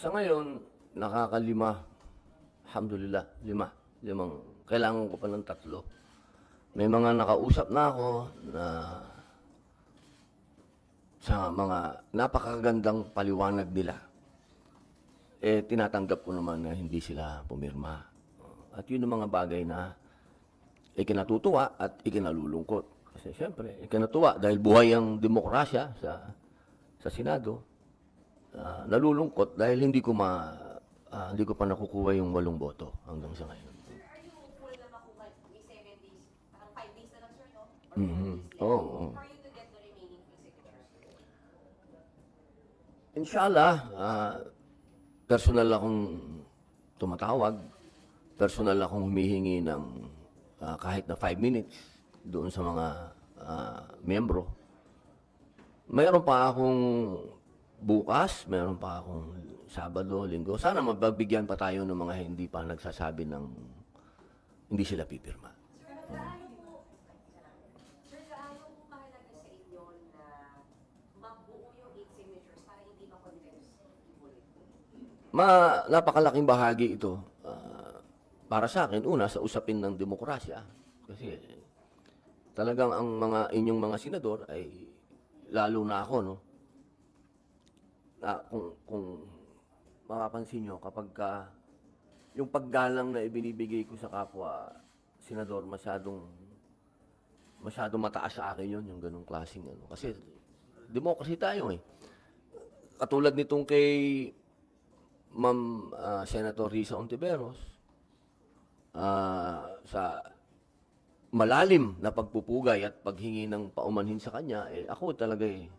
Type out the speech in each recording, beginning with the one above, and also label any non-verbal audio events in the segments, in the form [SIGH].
Sa ngayon, nakakalima. Alhamdulillah, lima. Limang. Kailangan ko pa ng tatlo. May mga nakausap na ako na sa mga napakagandang paliwanag nila. Eh, tinatanggap ko naman na hindi sila pumirma. At yun ang mga bagay na ikinatutuwa at ikinalulungkot. Kasi siyempre, ikinatuwa dahil buhay ang demokrasya sa sa Senado. Ah, nalulungkot dahil hindi ko ma ah, hindi ko pa nakukuha yung walong boto hanggang sa ngayon. Sir, are you hopeful na makuha may 7 days? Parang 5 days na lang, sir, no? Or Mhm. 4 days Oo, left oo. For you to get the remaining few signatures. Inshallah, ah, personal akong tumatawag, personal akong humihingi ng ah, kahit na 5 minutes doon sa mga ah, miyembro. Mayroon pa akong bukas, mayroon pa akong Sabado, Linggo. Sana magbibigyan pa tayo ng mga hindi pa nagsasabi ng hindi sila pipirma. Sir, gaano po, sir, gaano po mahalaga sa inyo na mabuo yung 8 signatures para hindi ma-convince ulit? Ma, napakalaking bahagi ito ah, para sa akin. Una, sa usapin ng demokrasya. Kasi talagang ang mga inyong mga senador ay lalo na ako, no? Na kung, kung mapapansin nyo, kapag ka, yung paggalang na ibinibigay ko sa kapwa senador, masyadong masyadong mataas sa akin yun, yung ganong klaseng ano. Kasi democracy tayo eh. Katulad nitong kay Ma'am ah, Senator Risa Ontiveros ah, sa malalim na pagpupugay at paghingi ng paumanhin sa kanya, eh, ako talaga eh,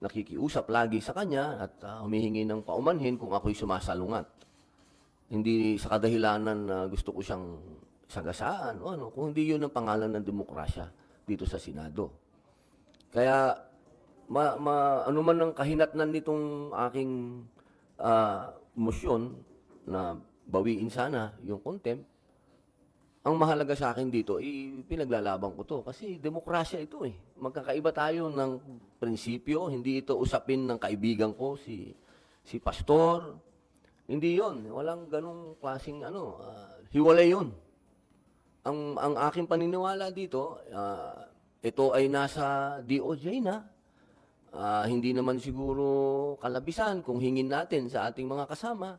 nakikiusap lagi sa kanya at ah, humihingi ng paumanhin kung ako'y sumasalungat. Hindi sa kadahilanan na gusto ko siyang sagasaan o ano, kung hindi yun ang pangalan ng demokrasya dito sa Senado. Kaya ma, ma ano man ang kahinatnan nitong aking ah, motion na bawiin sana yung contempt, ang mahalaga sa akin dito, pinaglalaban ko to. Kasi demokrasya ito eh. Magkakaiba tayo ng prinsipyo. Hindi ito usapin ng kaibigan ko, si, si pastor. Hindi yon Walang ganong klaseng ano. ah, hiwalay yon Ang, ang aking paniniwala dito, ah, ito ay nasa DOJ na. Ah, hindi naman siguro kalabisan kung hingin natin sa ating mga kasama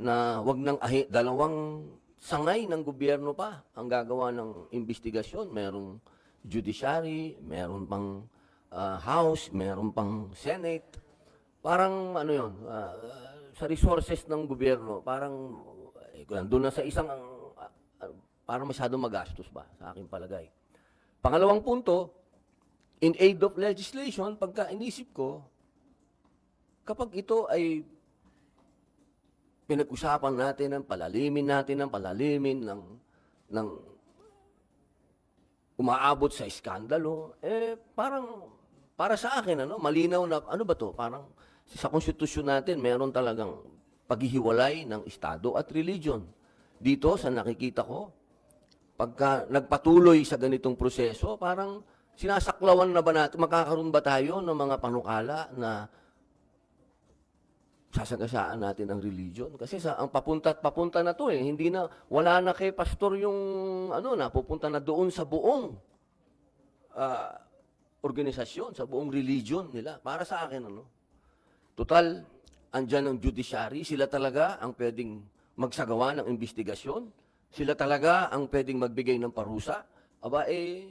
na wag nang ahi, dalawang sangay ng gobyerno pa ang gagawa ng investigasyon. Merong judiciary, meron pang ah, House, meron pang Senate. Parang ano yon sa resources ng gobyerno, parang eh, nandun na sa isang ah, ah, parang masyadong magastos ba sa aking palagay. Pangalawang punto, in aid of legislation, pagka inisip ko, kapag ito ay pinag-usapan natin ng palalimin natin ng palalimin ng ng umaabot sa iskandalo, eh parang para sa akin ano, malinaw na ano ba to? Parang sa konstitusyon natin meron talagang paghihiwalay ng estado at religion. Dito sa nakikita ko, pagka nagpatuloy sa ganitong proseso, parang sinasaklawan na ba natin, makakaroon ba tayo ng mga panukala na sasagasaan natin ang religion? Kasi sa ang papunta at papunta na to eh, hindi na, wala na kay pastor yung, ano na, pupunta na doon sa buong ah, organisasyon, sa buong religion nila. Para sa akin, ano, total, andyan ang judiciary, sila talaga ang pwedeng magsagawa ng investigasyon, sila talaga ang pwedeng magbigay ng parusa. Aba, eh,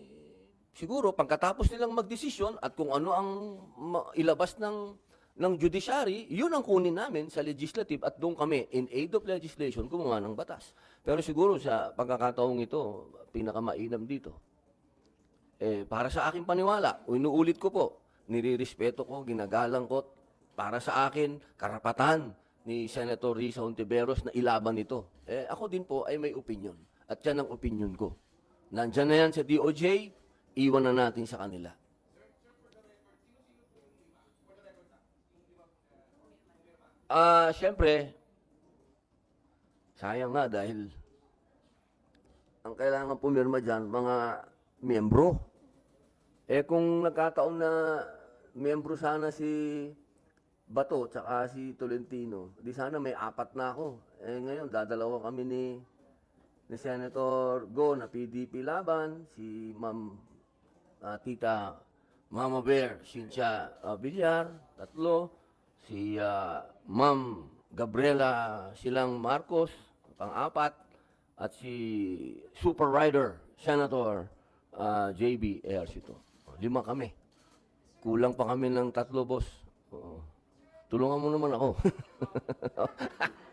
siguro, pagkatapos nilang magdesisyon at kung ano ang ilabas ng ng judiciary, yun ang kunin namin sa legislative at doon kami, in aid of legislation, gumawa ng batas. Pero siguro sa pagkakataong ito, pinakamainam dito. Eh, para sa akin paniwala, inuulit ko po, nirirespeto ko, ginagalang ko, para sa akin, karapatan ni Senator Risa Ontiveros na ilaban ito. Eh, ako din po ay may opinion. At yan ang opinion ko. Nandyan na yan sa DOJ, iwan na natin sa kanila. Ah, siyempre, sayang nga dahil ang kailangan pumirma dyan, mga miyembro. Eh kung nagkataon na miyembro sana si Bato, tsaka si Tolentino. Di sana may apat na ako. Eh ngayon, dadalawa kami ni, ni Senator Go na PDP laban, si Ma'am ah, Tita Mama Bear, Cynthia uh, Villar, tatlo, si ah, Ma'am Gabriela Silang Marcos, pang-apat, at si Super Rider, Senator ah, JB Ejercito. Lima kami. Kulang pa kami ng tatlo, boss. Oo. Tulungan mo naman ako. [LAUGHS] [LAUGHS]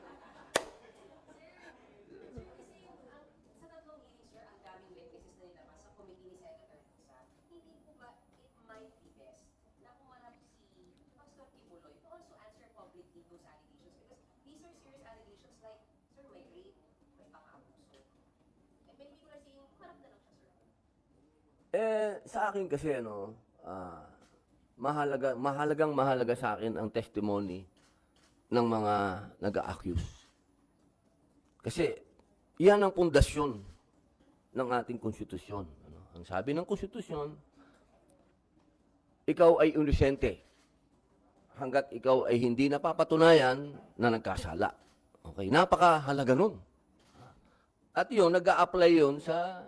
Kasi yung, ang, sa tatlong hearings, sir, ang daming witnesses na nilabas sa committee ni Senator Rosa. Hindi po ba it might be best na kumarap si Pastor Kibuloy to also answer publicly those allegations? Because these are serious allegations like, sir, may rape, may pang-abuso. Maybe people are saying, kumarap na lang siya, sir. Eh, sa akin kasi, ano, ah, mahalaga, mahalagang mahalaga sa akin ang testimony ng mga nag-accuse. Kasi, yan ang pundasyon ng ating konstitusyon. Ano? Ang sabi ng konstitusyon, ikaw ay inosente hanggat ikaw ay hindi napapatunayan na nagkasala. Okay, napakahalaga nun. At yun, nag apply yun sa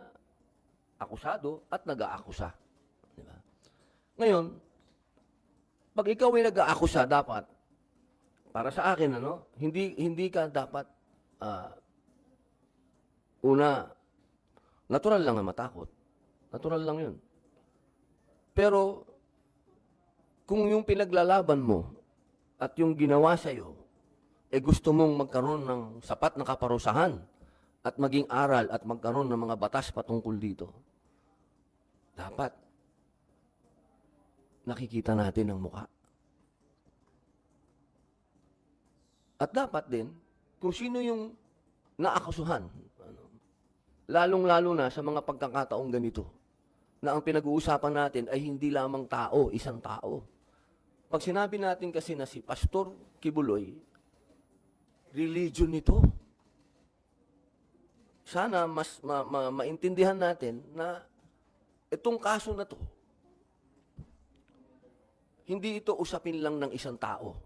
akusado at nag-aakusa. Di ba? Ngayon, pag ikaw ay nag-aakusa, dapat, para sa akin, ano, hindi, hindi ka dapat, ah, una, natural lang na matakot. Natural lang yun. Pero, kung yung pinaglalaban mo at yung ginawa sa'yo, eh gusto mong magkaroon ng sapat na kaparusahan at maging aral at magkaroon ng mga batas patungkol dito, dapat nakikita natin ang muka. At dapat din, kung sino yung naakasuhan, ano, lalong-lalo na sa mga pagkakataong ganito, na ang pinag-uusapan natin ay hindi lamang tao, isang tao. Pag sinabi natin kasi na si Pastor Kibuloy, religion nito. Sana mas ma- ma- maintindihan natin na itong kaso na to, hindi ito usapin lang ng isang tao.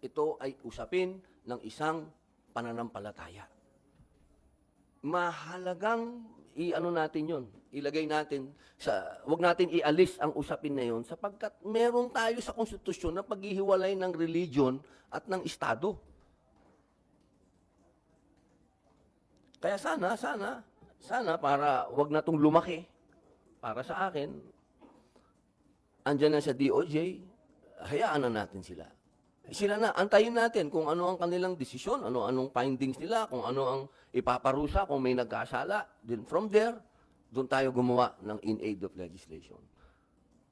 Ito ay usapin ng isang pananampalataya. Mahalagang i-ano natin yon, ilagay natin sa, wag natin ialis ang usapin na yon sapagkat meron tayo sa konstitusyon na paghihiwalay ng religion at ng estado. Kaya sana, sana, sana para wag na tong lumaki. Para sa akin, andyan na sa DOJ, hayaan na natin sila. Sila na, antayin natin kung ano ang kanilang desisyon, ano anong findings nila, kung ano ang ipaparusa, kung may nagkasala. Then from there, doon tayo gumawa ng in aid of legislation.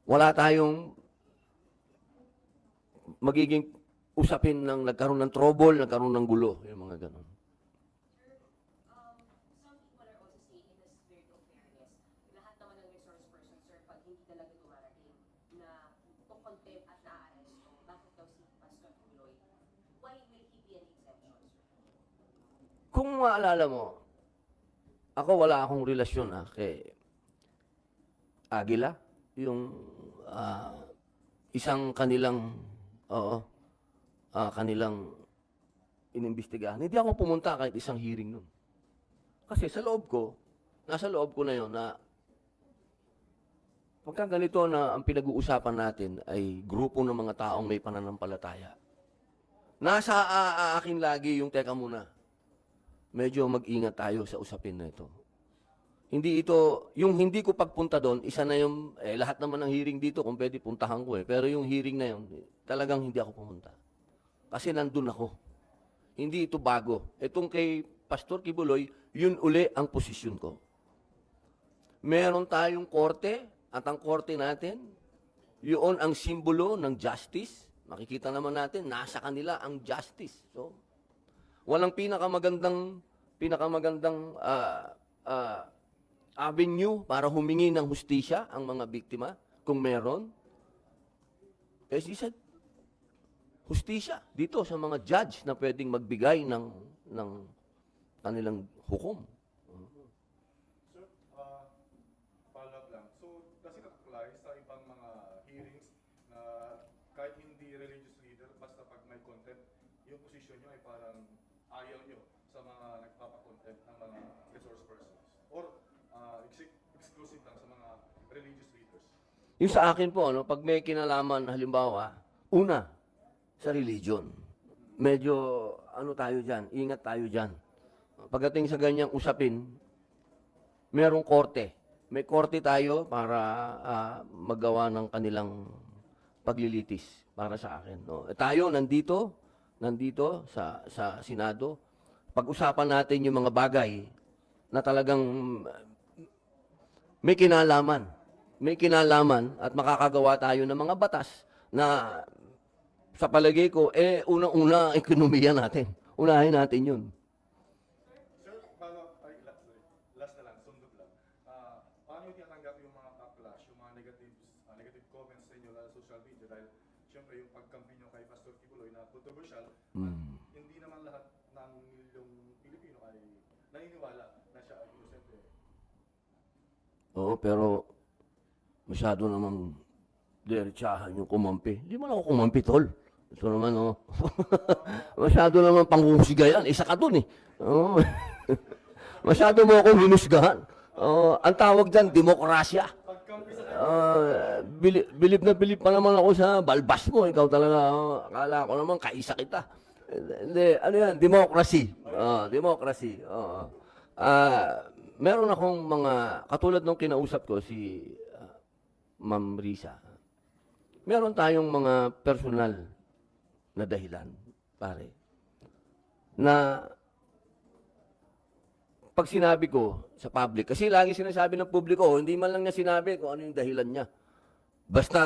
Wala tayong magiging usapin ng nagkaroon ng trouble, nagkaroon ng gulo, yung mga ganon. Um, some people are also saying in the spirit of fairness, lahat naman ng resource person, sir, pag hindi talaga dumarating na to contempt at na-arresto, bakit daw si Pastor Kibuloy? Why will he be an exception, sir? Kung maalala mo, ako wala akong relasyon ah, kay Agila, yung ah, isang kanilang, oo, ah, kanilang inimbestigahan. Hindi ako pumunta kahit isang hearing nun. Kasi sa loob ko, nasa loob ko na yon na pagka ganito na ang pinag-uusapan natin ay grupo ng mga taong may pananampalataya. Nasa ah, ah, akin lagi yung teka muna medyo mag-ingat tayo sa usapin na ito. Hindi ito, yung hindi ko pagpunta doon, isa na yung, eh, lahat naman ng hearing dito, kung pwede puntahan ko eh. Pero yung hearing na yun, talagang hindi ako pumunta. Kasi nandun ako. Hindi ito bago. Itong kay Pastor Kibuloy, yun uli ang posisyon ko. Meron tayong korte, at ang korte natin, yun ang simbolo ng justice. Makikita naman natin, nasa kanila ang justice. So, Walang pinakamagandang pinakamagandang ah, ah, avenue para humingi ng hustisya ang mga biktima kung meron. Eh, she said, hustisya dito sa mga judge na pwedeng magbigay ng ng kanilang hukom. Sir, uh, follow up lang. So, does it apply sa ibang mga hearings na kahit hindi religious leader ay parang ayaw nyo sa mga nagpapakontent ng mga resource persons? Or ah, ex- exclusive lang sa mga religious leaders? Yung sa akin po, ano, pag may kinalaman, halimbawa, una, sa religion. Medyo, ano tayo dyan, ingat tayo dyan. Pagdating sa ganyang usapin, merong korte. May korte tayo para ah, magawa ng kanilang paglilitis para sa akin. No? Eh, tayo, nandito, nandito sa, sa Senado, pag-usapan natin yung mga bagay na talagang may kinalaman. May kinalaman at makakagawa tayo ng mga batas na sa palagay ko, eh, unang-una ang ekonomiya natin. Unahin natin yun. Sir, paano, ay, la- sorry, last na lang, sundot lang. Ah, paano yung tinatanggap yung mga backlash, yung mga negative, ah, negative comments sa inyo sa social media dahil syempre yung pagkampi nyo kay Pastor Kibuloy na controversial, Mm. hindi naman lahat ng milyong Pilipino ay naniniwala na siya ay inosente. Oo, pero masyado naman diretsahan yung kumampi. Hindi man ako kumampi, tol. Ito naman, oh. [LAUGHS] masyado naman panghusiga yan. Isa ka dun, eh. Oo. [LAUGHS] masyado mo akong hinusgahan. Oo, ang tawag dyan, demokrasya. Pagkampi sa Ah, bili- bilib na bilib pa naman ako sa balbas mo. Ikaw talaga, oh, akala ko naman, kaisa kita. Hindi, ano yan, democracy. Ah, democracy. Oo. Ah, meron akong mga, katulad nung kinausap ko, si Ma'am Risa. Meron tayong mga personal na dahilan, pare, na pag sinabi ko sa public, kasi lagi sinasabi ng publiko, hindi man lang niya sinabi kung ano yung dahilan niya. Basta,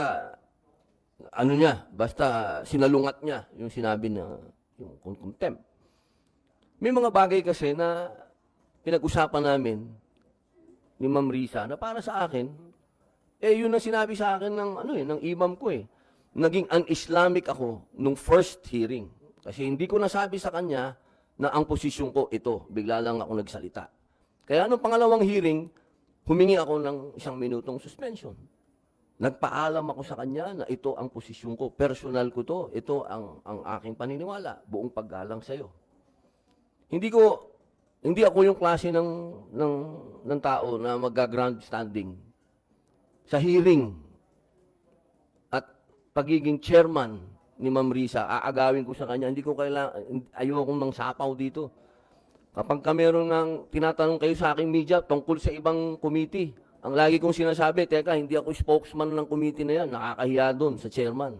ano niya, basta sinalungat niya yung sinabi na, yung con- contempt. May mga bagay kasi na pinag-usapan namin ni Ma'am Risa na para sa akin, eh yun ang sinabi sa akin ng, ano eh, ng imam ko eh. Naging un-Islamic ako nung first hearing. Kasi hindi ko nasabi sa kanya na ang posisyon ko ito. Bigla lang ako nagsalita. Kaya nung pangalawang hearing, humingi ako ng isang minutong suspension. Nagpaalam ako sa kanya na ito ang posisyon ko. Personal ko to. Ito ang, ang aking paniniwala. Buong paggalang sa'yo. Hindi ko, hindi ako yung klase ng, ng, ng tao na mag-grandstanding sa hearing at pagiging chairman ni Ma'am Risa, aagawin ko sa kanya, hindi ko kailangan, ayokong nang sapaw dito. Kapag ka meron ng tinatanong kayo sa aking media tungkol sa ibang committee, ang lagi kong sinasabi, teka, hindi ako spokesman ng committee na yan, nakakahiya doon sa chairman.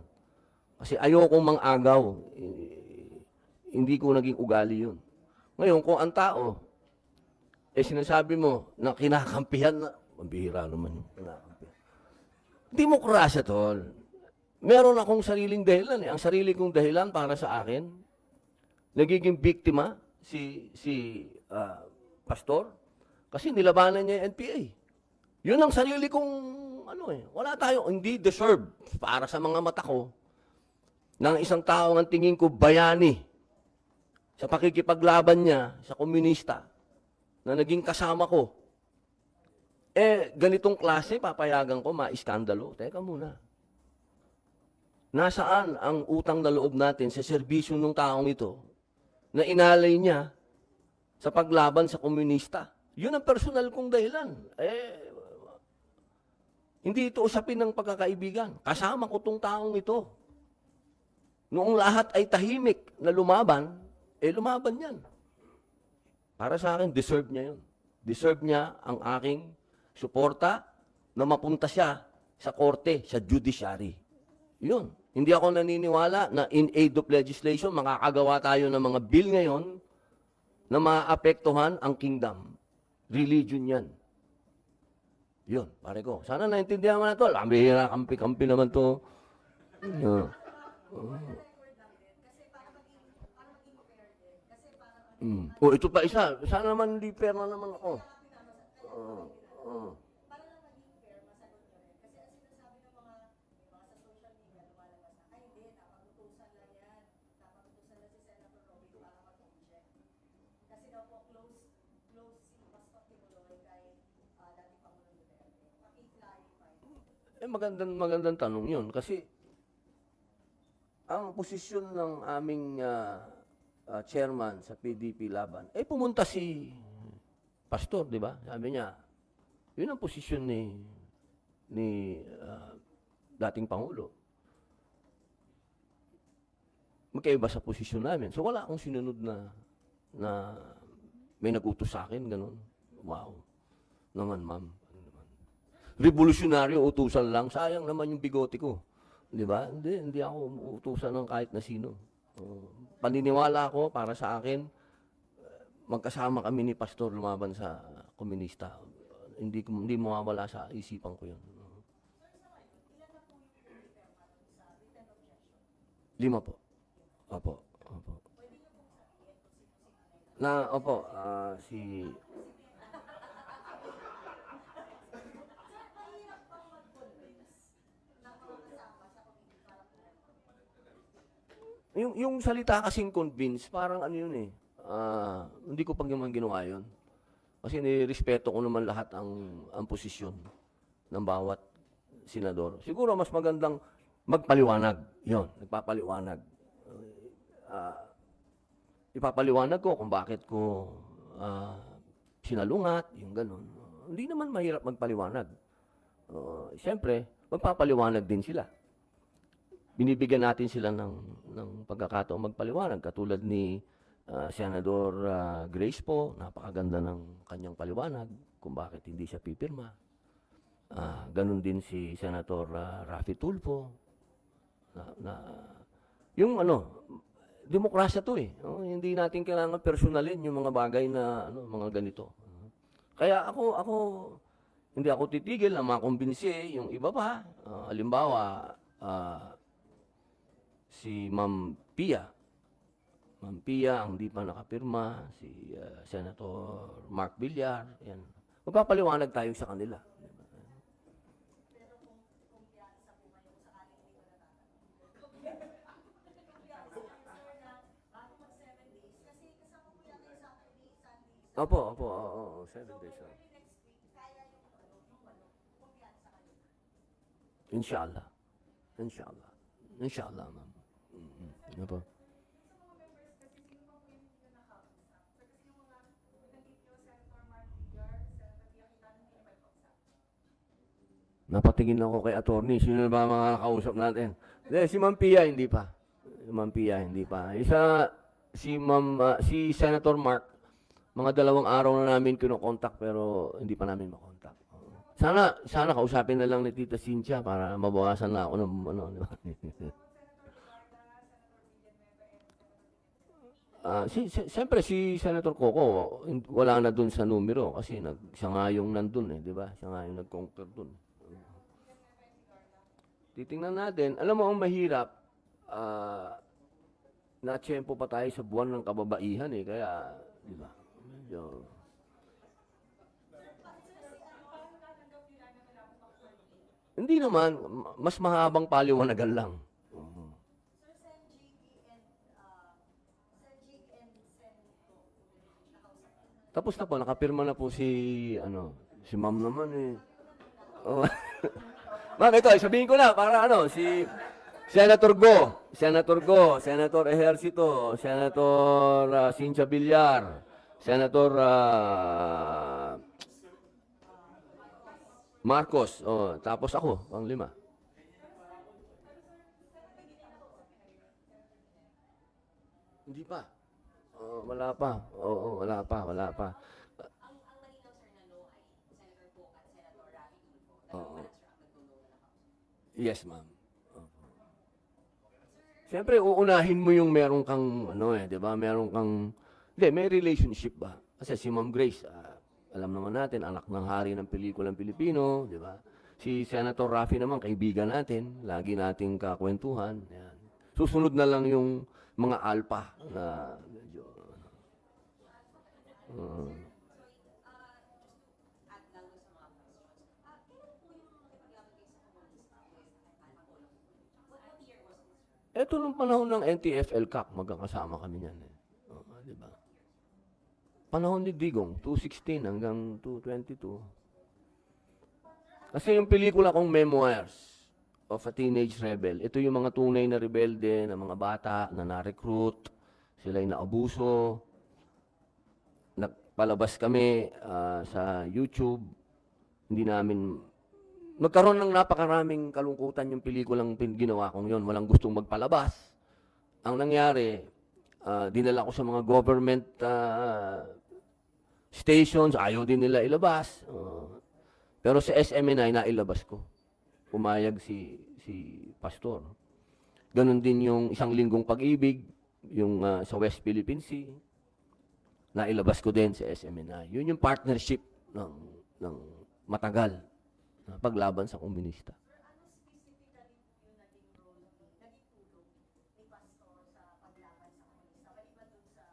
Kasi ayokong mang-agaw. Eh, hindi ko naging ugali yun. Ngayon, kung ang tao, eh sinasabi mo na kinakampihan na, mabihira naman yung kinakampihan. Demokrasya, tol. Meron akong sariling dahilan eh. Ang sarili kong dahilan para sa akin, nagiging biktima si si ah, pastor kasi nilabanan niya yung NPA. Yun ang sarili kong ano eh. Wala tayo hindi deserve para sa mga mata ko ng isang tao ang tingin ko bayani sa pakikipaglaban niya sa komunista na naging kasama ko. Eh, ganitong klase, papayagan ko, maiskandalo. Teka muna. Nasaan ang utang na loob natin sa serbisyo ng taong ito na inalay niya sa paglaban sa komunista? Yun ang personal kong dahilan. Eh, hindi ito usapin ng pagkakaibigan. Kasama ko tong taong ito. Noong lahat ay tahimik na lumaban, eh lumaban yan. Para sa akin, deserve niya yun. Deserve niya ang aking suporta na mapunta siya sa korte, sa judiciary. Yun. Hindi ako naniniwala na in aid of legislation, makakagawa tayo ng mga bill ngayon na maapektuhan ang kingdom. Religion yan. Yun, pare ko. Sana naintindihan mo na to. Lambihira, kampi-kampi naman to. Yeah. Mm. Oh, ito pa isa. Sana naman hindi na naman ako. Oo. Oo. Para lang maging fair, masagot nyo rin. Kasi ang sinasabi ng mga, yung mga sa social media, lumalabas na, ay hindi, napagutusan lang yan. Napagutusan lang si Senator Robin para mag-inject. Kasi daw po, close, close si Pastor Tibuloy kay ah, dating Pangulong Duterte. Paki-clarify. Eh, magandang, magandang tanong yun. Kasi, ang posisyon ng aming ah, ah, chairman sa PDP laban, eh pumunta si pastor, di ba? Sabi niya, yun ang posisyon ni ni ah, dating Pangulo. Magkaiba sa posisyon namin. So wala akong sinunod na na may nagutos sa akin, ganun. Wow. Naman, ma'am. Ano. Revolusyonaryo, utusan lang. Sayang naman yung bigote ko. Di ba? Hindi, hindi ako utusan ng kahit na sino. Uh, paniniwala ko para sa akin, magkasama kami ni Pastor lumaban sa komunista. hindi, hindi mawawala sa isipan ko yun. Lima po. Opo. Opo. Na, opo, ah, si... Yung, yung salita kasing convince, parang ano yun eh. Ah, hindi ko pag naman ginawa yun. Kasi nirespeto ko naman lahat ang, ang posisyon ng bawat senador. Siguro mas magandang magpaliwanag. Yon, nagpapaliwanag. Ah, ipapaliwanag ko kung bakit ko ah, sinalungat, yung ganun. Hindi naman mahirap magpaliwanag. Uh, Siyempre, magpapaliwanag din sila. Binibigyan natin sila ng, ng pagkakataon magpaliwanag. Katulad ni ah, Senador ah, Grace po, napakaganda ng kanyang paliwanag kung bakit hindi siya pipirma. Ah, ganun din si Senator ah, Rafi Tulfo. Na, na, yung ano, demokrasya to eh. no? hindi natin kailangan personalin yung mga bagay na ano, mga ganito. Kaya ako, ako, hindi ako titigil na makumbinsi yung iba pa. Ah, halimbawa, ah, si Ma'am Pia. Ma'am Pia, ang di pa nakapirma, si ah, Senator Mark Villar, yan. Magpapaliwanag tayo sa kanila. Opo, opo, oo, oo, seven days. oo. Inshallah. Inshallah. Inshallah, ma'am. Mm-hmm. Ano po? Napatingin ako kay attorney. Sino ba mga nakausap natin? Hindi, si Ma'am Pia, hindi pa. Si Ma'am Pia, hindi pa. Isa, si Ma'am, ah, si Senator Mark, mga dalawang araw na namin kinokontak pero hindi pa namin makontak. Sana, sana kausapin na lang ni Tita Cynthia para mabawasan na ako ng ano, di ba? [LAUGHS] Ah, si, si, siyempre si Senator Coco, wala na dun sa numero kasi nag, siya nga yung nandun eh, di ba? Siya nga yung nag-conquer dun. Titingnan natin, alam mo ang mahirap, ah, na-tsempo pa tayo sa buwan ng kababaihan eh, kaya, di ba? Medyo... Hindi naman, ma- mas mahabang paliwanagan lang. Mhm. Tapos na po, nakapirma na po si, ano, si ma'am naman eh. Oh. [LAUGHS] ma'am, ito, sabihin ko na, para ano, si Senator Go, Senator Go, Senator Ejercito, Senator uh, Cynthia Villar, Senator ah, Marcos, oh, tapos ako, pang lima. Hindi pa. Oh, wala pa. Oo, wala pa, wala pa. Oo. Yes, ma'am. Siyempre, uunahin mo yung meron kang, ano eh, di ba? Meron kang, hindi, may relationship ba? Kasi si Ma'am Grace, ah, alam naman natin, anak ng hari ng pelikulang Pilipino, di ba? Si Senator Rafi naman, kaibigan natin, lagi nating kakwentuhan. Yan. Susunod na lang yung mga alpa na medyo, ano. Alpha this sir? Ito nung panahon ng NTFL Cup, magkakasama kami niyan eh. Oo, di ba? Panahon ni Digong, 216 hanggang 222. Kasi yung pelikula kong Memoirs of a Teenage Rebel, ito yung mga tunay na rebelde, na mga bata na na-recruit, Sila ay naabuso. Nagpalabas kami ah, sa YouTube. Hindi namin Nagkaroon ng napakaraming kalungkutan yung pelikulang ginawa kong yon. Walang gustong magpalabas. Ang nangyari, ah, dinala ko sa mga government ah, stations, ayaw din nila ilabas. Ah, pero sa SMNI, nailabas ko. Pumayag si, si Pastor. Ganon din yung isang linggong pag-ibig, yung ah, sa West Philippine Sea. Nailabas ko din sa SMNI. Yun yung partnership ng, ng matagal na paglaban sa komunista. Sir, ano specifically po yung naging role, ni- naging tulong ni Pastor sa paglaban sa komunista? Maliban dun sa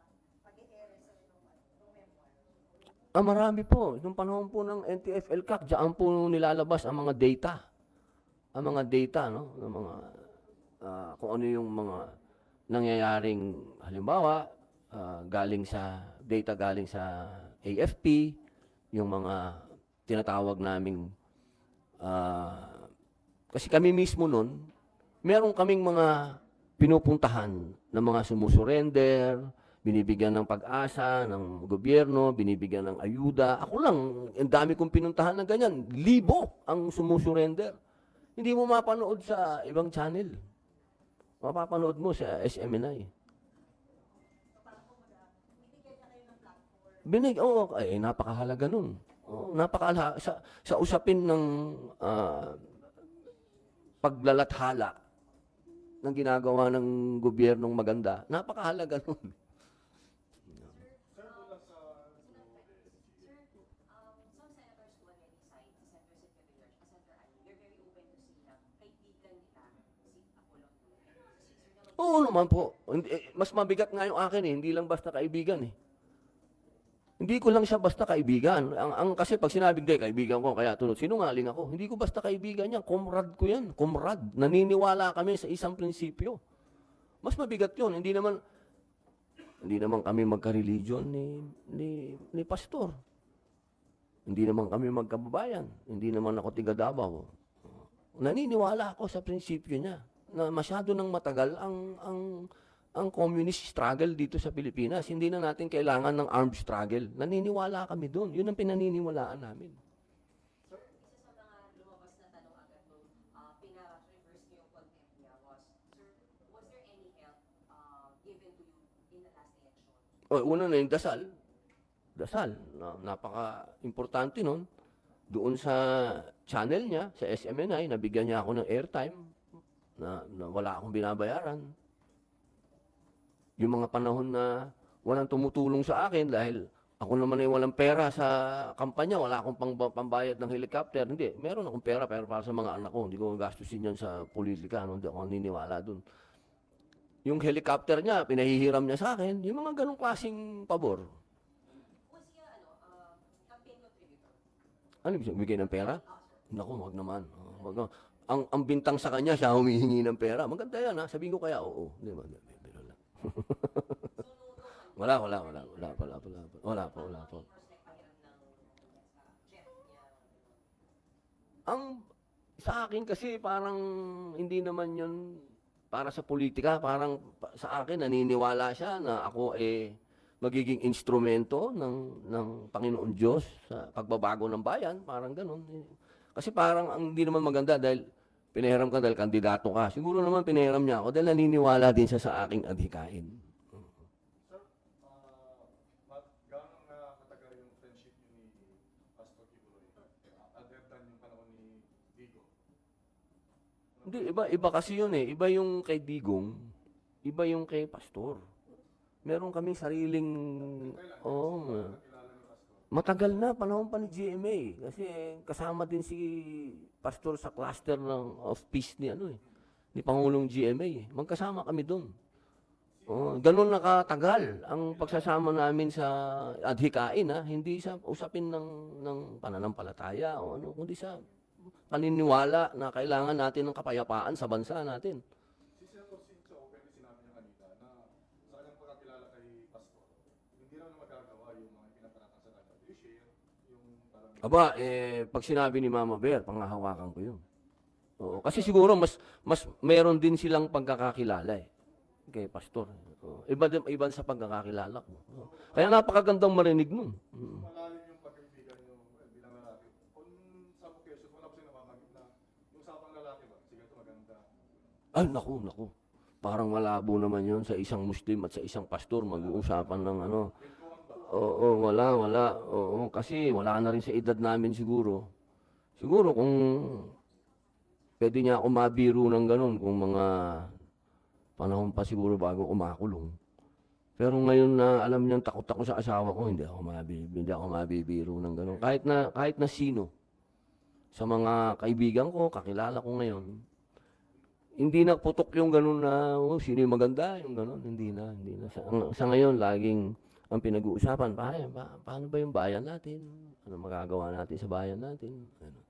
pag-e-ere sa nung, nung memoir. Ah, marami po. Nung panahon po ng NTF-ELCAC, diyan po nilalabas ang mga data. Ang mga data, no? Ng mga, ah, kung ano yung mga nangyayaring, halimbawa, ah, galing sa, data galing sa AFP, yung mga tinatawag naming, ah, kasi kami mismo nun, meron kaming mga pinupuntahan ng mga sumusurrender, binibigyan ng pag-asa ng gobyerno, binibigyan ng ayuda. Ako lang, ang dami kong pinuntahan ng ganyan. Libo ang sumusurrender. Hindi mo mapanood sa ibang channel. Mapapanood mo sa SMNI. Binig, oo, ay, napakahalaga nun. Oo, napakahalaga. Sa, sa usapin ng ah, paglalathala ng ginagawa ng gobyernong maganda, napakahalaga nun. Sir, mula sa Sir, um, some senators who already signed si Senator Sid Cabello at Senator Ali, they're very open to see na kaibigan nila si Apollo. Si Sir Nelo, Oo naman po. Eh, mas mabigat nga yung akin eh. Hindi lang basta kaibigan eh. Hindi ko lang siya basta kaibigan. Ang, ang kasi pag sinabing, "Hindi, kaibigan ko, kaya tulad, sinungaling ako. Hindi ko basta kaibigan yan. Comrade ko yan. Comrade. Naniniwala kami sa isang prinsipyo. Mas mabigat yun. Hindi naman, hindi naman kami magka-religion ni, ni, ni pastor. Hindi naman kami magkababayan. Hindi naman ako tiga Davao. Naniniwala ako sa prinsipyo niya na masyado nang matagal ang ang ang communist struggle dito sa Pilipinas. Hindi na natin kailangan ng armed struggle. Naniniwala kami doon. Yun ang pinaniniwalaan namin. isa sa mga lumabas na tanong agad nung uh, pina-reverse niyo yung contempt niya was, Sir, was there any help uh, given to you in the last election? O, una na yung dasal. Dasal. Na, napaka-importante nun. Doon sa channel niya, sa SMNI, nabigyan niya ako ng airtime na, na wala akong binabayaran. Yung mga panahon na walang tumutulong sa akin dahil ako naman ay walang pera sa kampanya, wala akong pang, pambayad ng helicopter. Hindi, meron akong pera pero para sa mga anak ko. Hindi ko gastusin yan sa politika. No? Hindi ako naniniwala dun. Yung helicopter niya, pinahihiram niya sa akin. Yung mga ganong klaseng pabor. Was he, ano, uh, campaign contributor? Ano ibig sabihin, bigay ng pera? Naku, wag naman. Wag na- Ang, ang bintang sa kanya, siya humihingi ng pera. Maganda yan, ha? Sabihin ko kaya, oo. Hindi ba? Biro lang. [LAUGHS] wala, wala, wala. Wala, wala, wala. Wala po, wala niya. Ang sa akin kasi parang hindi naman yun para sa politika. Parang pa- sa akin naniniwala siya na ako eh magiging instrumento ng ng Panginoon Diyos sa pagbabago ng bayan, parang ganun. Kasi parang ang hindi naman maganda dahil pinahiram ka dahil kandidato ka. Siguro naman pinahiram niya ako dahil naniniwala din siya sa aking adhikain. Ah? Hindi, iba, iba kasi yun eh. Iba yung kay Digong, iba yung kay Pastor. Meron kaming sariling... Oo. nga. Matagal na, panahon pa ni GMA. Kasi kasama din si Pastor sa cluster ng of peace ni ano eh. Ni Pangulong GMA eh. Magkasama kami doon. Oh, ganun nakatagal ang pagsasama namin sa adhikain ha, hindi sa usapin ng ng pananampalataya o ano, kundi sa paniniwala na kailangan natin ng kapayapaan sa bansa natin. Si Senator Sincho, pwede sinabi niya kanina na sa kanyang pagkakilala kay Pastor, hindi naman magagawa yung mga pinaparatang sa kanya. Do you share yung parang... Aba, eh, pag sinabi ni Mama Bear, pangahawakan ko yun. Oo, kasi siguro mas mas meron din silang pagkakakilala eh. kay pastor. Iba din iba sa pagkakakilala ko. Kaya napakagandang marinig nun. Mm. Malalim yung pagkaibigan nyo well, bilang lalaki. Kung sa occasion, wala ko siya namamagit na yung usapang lalaki ba? Sige, ito maganda. Ay, naku, naku. Parang malabo naman yon sa isang Muslim at sa isang pastor mag-uusapan ng ano. Oo, wala, wala. Oo, kasi wala na rin sa edad namin siguro. Siguro kung pwede niya ako mabiro ng ganun kung mga panahon pa siguro bago umakulong. Pero ngayon na alam niyang takot ako sa asawa ko, hindi ako mabibiro, hindi ako mabibiro ng ganun. Kahit na kahit na sino sa mga kaibigan ko, kakilala ko ngayon, hindi na putok yung ganun na, oh, sino yung maganda, yung ganun, hindi na, hindi na. Sa, sa ngayon, laging ang pinag-uusapan, pare, pa, paano ba yung bayan natin? Ano magagawa natin sa bayan natin? Ano?